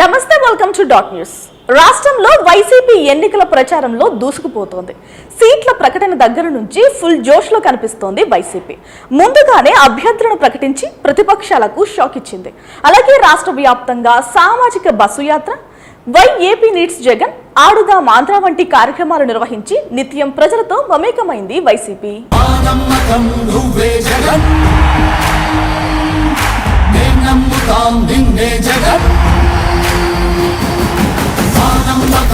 నమస్తే welcome to dot news రాష్ట్రంలో YCP ఎన్నికల ప్రచారంలో దూసుకుపోతోంది. సీట్ల ప్రకటన దగ్గర నుంచి ఫుల్ జోష్లో కనిపిస్తోంది వైసీపీ. ముందుగానే అభ్యర్థులను ప్రకటించి ప్రతిపక్షాలకు షాక్ ఇచ్చింది. అలాగే రాష్ట్ర వ్యాప్తంగా సామాజిక బస్సు యాత్ర వై ఏపీ నీడ్స్ జగన్ ఆడుగా ఆంధ్ర వంటి కార్యక్రమాలు నిర్వహించి నిత్యం ప్రజలతో మమేకమైంది వైసీపీ. జగన్.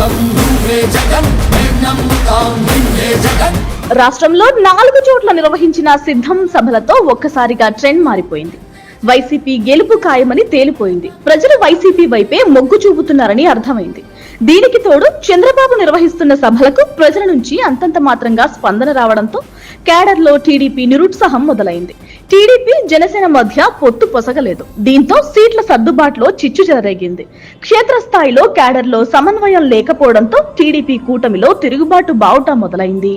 నమ్మకం నువ్వే జగన్ మేం నమ్ముతాం నిన్నే జగన్ రాష్ట్రంలో నాలుగు చోట్ల నిర్వహించిన సిద్ధం సభలతో ఒక్కసారిగా ట్రెండ్ మారిపోయింది. వైసీపీ గెలుపు ఖాయమని తేలిపోయింది. ప్రజలు వైసీపీ వైపే మొగ్గు చూపుతున్నారని అర్థమైంది. దీనికి తోడు చంద్రబాబు నిర్వహిస్తున్న సభలకు ప్రజల నుంచి అంతంత మాత్రంగా స్పందన రావడంతో కేడర్లో టీడీపీ నిరుత్సాహం మొదలైంది. టీడీపీ జనసేన మధ్య పొత్తు పొసగలేదు. దీంతో సీట్ల సర్దుబాటులో చిచ్చు చెలరేగింది. క్షేత్రస్థాయిలో కేడర్లో సమన్వయం లేకపోవడంతో టీడీపీ కూటమిలో తిరుగుబాటు బావుట మొదలైంది.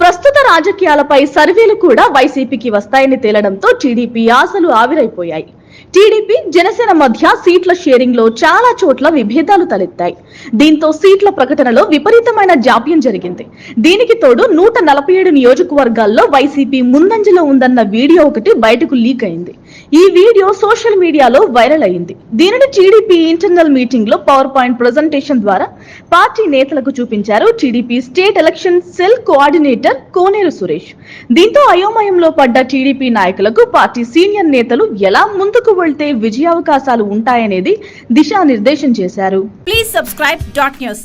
ప్రస్తుత రాజకీయాలపై సర్వేలు కూడా వైసీపీకి వస్తాయని తేలడంతో టీడీపీ ఆశలు ఆవిరైపోయాయి. టీడీపీ జనసేన మధ్య సీట్ల షేరింగ్లో చాలా చోట్ల విభేదాలు తలెత్తాయి. దీంతో సీట్ల ప్రకటనలో విపరీతమైన జాప్యం జరిగింది. దీనికి తోడు నూట నలభై ఏడు నియోజకవర్గాల్లో వైసీపీ ముందంజలో ఉందన్న వీడియో ఒకటి బయటకు లీక్ అయింది. ఈ వీడియో సోషల్ మీడియాలో వైరల్ అయింది. దీనిని టీడీపీ ఇంటర్నల్ మీటింగ్లో పవర్ పాయింట్ ప్రజెంటేషన్ ద్వారా పార్టీ నేతలకు చూపించారు TDP state election cell coordinator Koneru Suresh. దీంతో అయోమయంలో పడ్డ టీడీపీ నాయకులకు పార్టీ సీనియర్ నేతలు ఎలా ముందుకు వెళ్తే విజయావకాశాలు ఉంటాయనేది దిశానిర్దేశం చేశారు. Please subscribe dot news